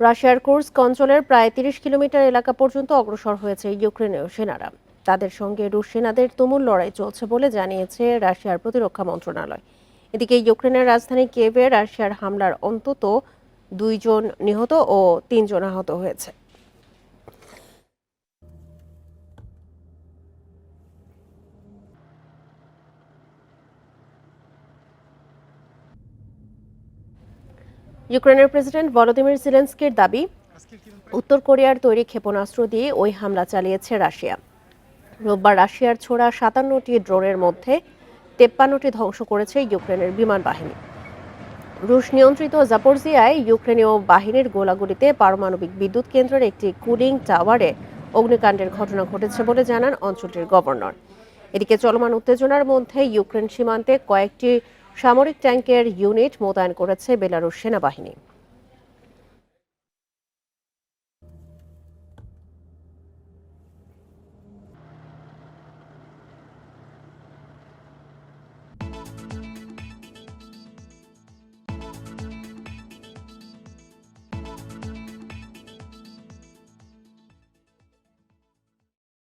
রাশিয়ার কোর্স অঞ্চলের প্রায় তিরিশ কিলোমিটার এলাকা পর্যন্ত অগ্রসর হয়েছে ইউক্রেনীয় সেনারা। তাদের সঙ্গে রুশ সেনাদের তুমুল লড়াই চলছে বলে জানিয়েছে রাশিয়ার প্রতিরক্ষা মন্ত্রণালয়। এদিকে ইউক্রেনের রাজধানী কেভে রাশিয়ার হামলার অন্তত দুইজন নিহত ও তিনজন আহত হয়েছে। ইউক্রেনের প্রেসিডেন্ট ভলোদিমির জেলেন্সকির দাবি, উত্তর কোরিয়ার তৈরি ক্ষেপণাস্ত্র দিয়ে ওই হামলা চালিয়েছে রাশিয়া। রোববার রাশিয়ার ছোড়া সাতান্নটি ড্রোনের মধ্যে তেপ্পান্নটি ধ্বংস করেছে ইউক্রেনের বিমান বাহিনী। রুশ নিয়ন্ত্রিত জাপোরজিয়ায় ইউক্রেনীয় বাহিনীর গোলাগুলিতে পারমাণবিক বিদ্যুৎ কেন্দ্রের একটি কুলিং টাওয়ারে অগ্নিকাণ্ডের ঘটনা ঘটেছে বলে জানান অঞ্চলটির গভর্নর। এদিকে চলমান উত্তেজনার মধ্যে ইউক্রেন সীমান্তে কয়েকটি সামরিক ট্যাঙ্কের ইউনিট মোতায়েন করেছে বেলারুশ সেনাবাহিনী।